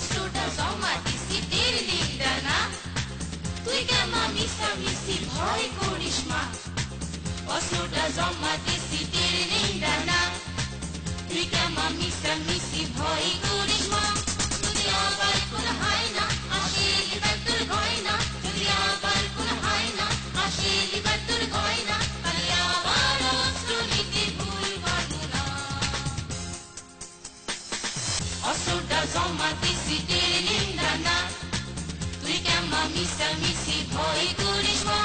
students my TC sulta soma tisi tirinda na Tuikem ma misi boi turisma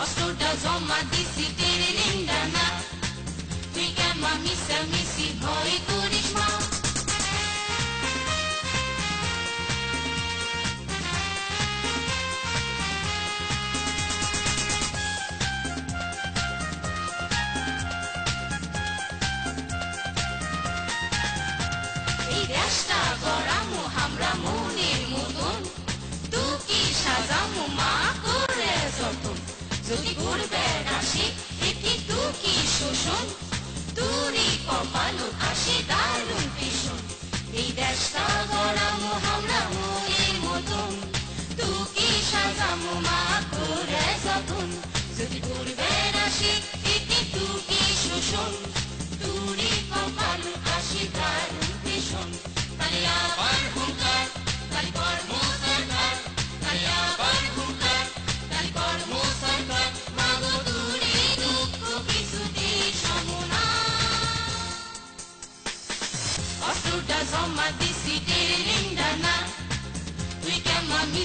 Osulta soma tisi tirinda na Tuikem ma misel misi boi turisma amor.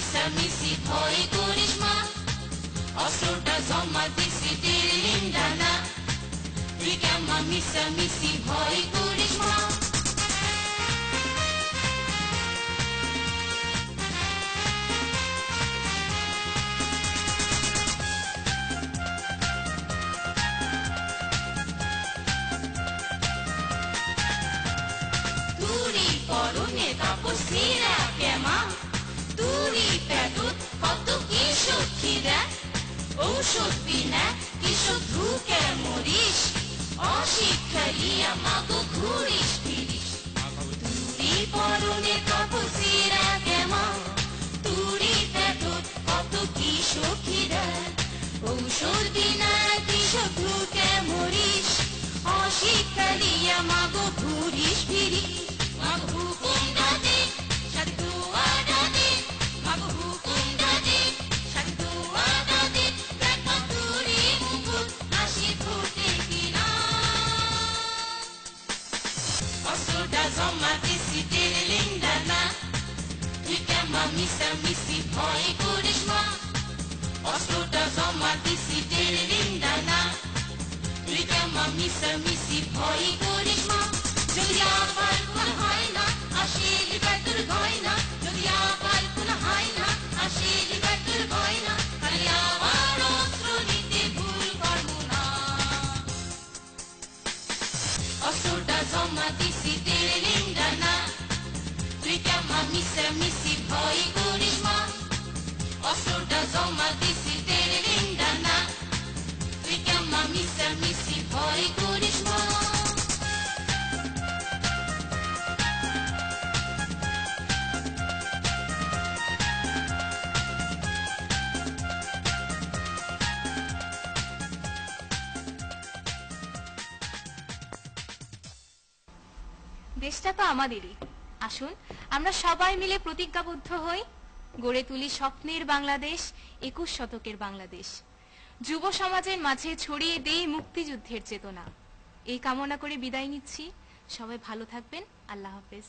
Nisam nisi tvoji turizma? Osurda zoma ti si dilim dana. Digama nisam nisi turizma? Turi porune tapos কিশোর দেখ ঔষধ বিনা কিশোর ধুকে মরিস। অশিক্ষালিয়া মাগো ঘুরিস ফিরিস। তুরি পরনে তাপসীরা utazoma vizidi lilingana, nikama misa misi hoi kurishma, ostutazoma vizidi lilingana, nikama misa misi hoi kurishma, julia falkuna haina, ashili betur goina, julia falkuna haina, ashili betur goina, kalyawa Somebody missä missi voi kuulisma. Osuuda zoma disi terindana. Mikämma missä missi voi kuulisma. দেশটা তো আমাদেরই আসুন, আমরা সবাই মিলে প্রতিজ্ঞাবদ্ধ হই, গড়ে তুলি স্বপ্নের বাংলাদেশ, একুশ শতকের বাংলাদেশ। যুব সমাজের মাঝে ছড়িয়ে দেই মুক্তিযুদ্ধের চেতনা। এই কামনা করে বিদায় নিচ্ছি। সবাই ভালো থাকবেন। আল্লাহ হাফেজ।